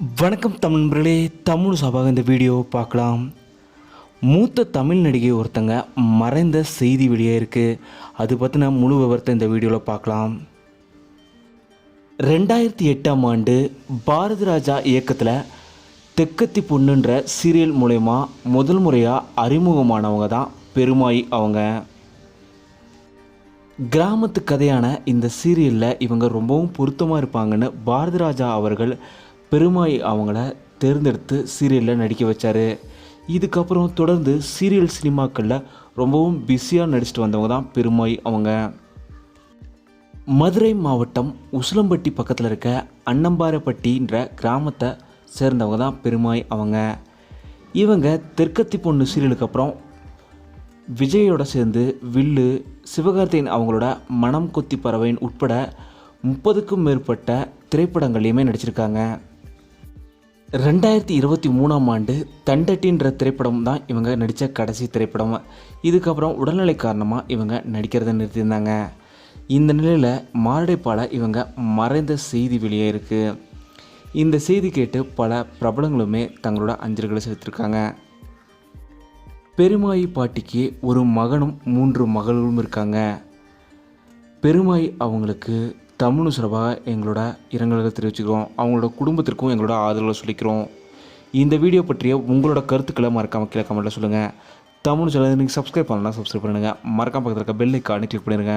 வணக்கம் தமிழ் நண்பர்களே தமிழ் சபாக இந்த வீடியோ பார்க்கலாம். மூத்த தமிழ் நடிகை ஒருத்தங்க மறைந்த செய்தி வெளியே இருக்குது அது பற்றின முழு விவரத்தை இந்த வீடியோவில் பார்க்கலாம். ரெண்டாயிரத்தி எட்டாம் ஆண்டு பாரதி ராஜா இயக்கத்தில் தெக்கத்தி பொண்ணுன்ற சீரியல் மூலயமா முதல் முறையாக அறிமுகமானவங்க தான் பெருமாயி அவங்க. கிராமத்து கதையான இந்த சீரியலில் இவங்க ரொம்பவும் பொருத்தமாக இருப்பாங்கன்னு பாரதி ராஜா அவர்கள் பெருமாய் அவங்கள தேர்ந்தெடுத்து சீரியலில் நடிக்க வச்சார். இதுக்கப்புறம் தொடர்ந்து சீரியல் சினிமாக்களில் ரொம்பவும் பிஸியாக நடிச்சிட்டு வந்தவங்க தான் பெருமாய் அவங்க. மதுரை மாவட்டம் உசிலம்பட்டி பக்கத்தில் இருக்க அன்னம்பாரப்பட்டின்ற கிராமத்தை சேர்ந்தவங்க தான் பெருமாய் அவங்க. இவங்க தெற்கத்தி பொண்ணு சீரியலுக்கு அப்புறம் விஜயோட சேர்ந்து வில்லு சிவகார்த்தியின் அவங்களோட மனம் கொத்தி பறவையின் உட்பட முப்பதுக்கும் மேற்பட்ட திரைப்படங்கள்லையுமே நடிச்சிருக்காங்க. ரெண்டாயிரத்தி இருபத்தி மூணாம் ஆண்டு தண்டட்டின்ற திரைப்படம் தான் இவங்க நடித்த கடைசி திரைப்படம். இதுக்கப்புறம் உடல்நிலை காரணமாக இவங்க நடிக்கிறத நிறுத்தியிருந்தாங்க. இந்த நிலையில் மாரடைப்பால் இவங்க மறைந்த செய்தி வெளியே இருக்குது இந்த செய்தி கேட்டு பல பிரபலங்களுமே தங்களோட அஞ்சல்களை செலுத்திருக்காங்க பெருமாயி பாட்டிக்கு ஒரு மகனும் மூன்று மகளும் இருக்காங்க. பெருமாய் அவங்களுக்கு தமிழ் சிறப்பாக எங்களோட இரங்கல்களை தெரிவிச்சுக்கிறோம். அவங்களோட குடும்பத்திற்கும் எங்களோட ஆதரவை சொல்லிக்கிறோம். இந்த வீடியோ பற்றிய உங்களோட கருத்துக்களை மறக்காமல் கீழே கமெண்ட்டில் சொல்லுங்கள் தமிழ் சேனல் நீங்கள் சப்ஸ்கிரைப் பண்ணலாம் சப்ஸ்கிரைப் பண்ணுங்கள் மறக்காமல் பக்கத்தில் இருக்க பெல் ஐக்கானே கிளிக் பண்ணிடுங்க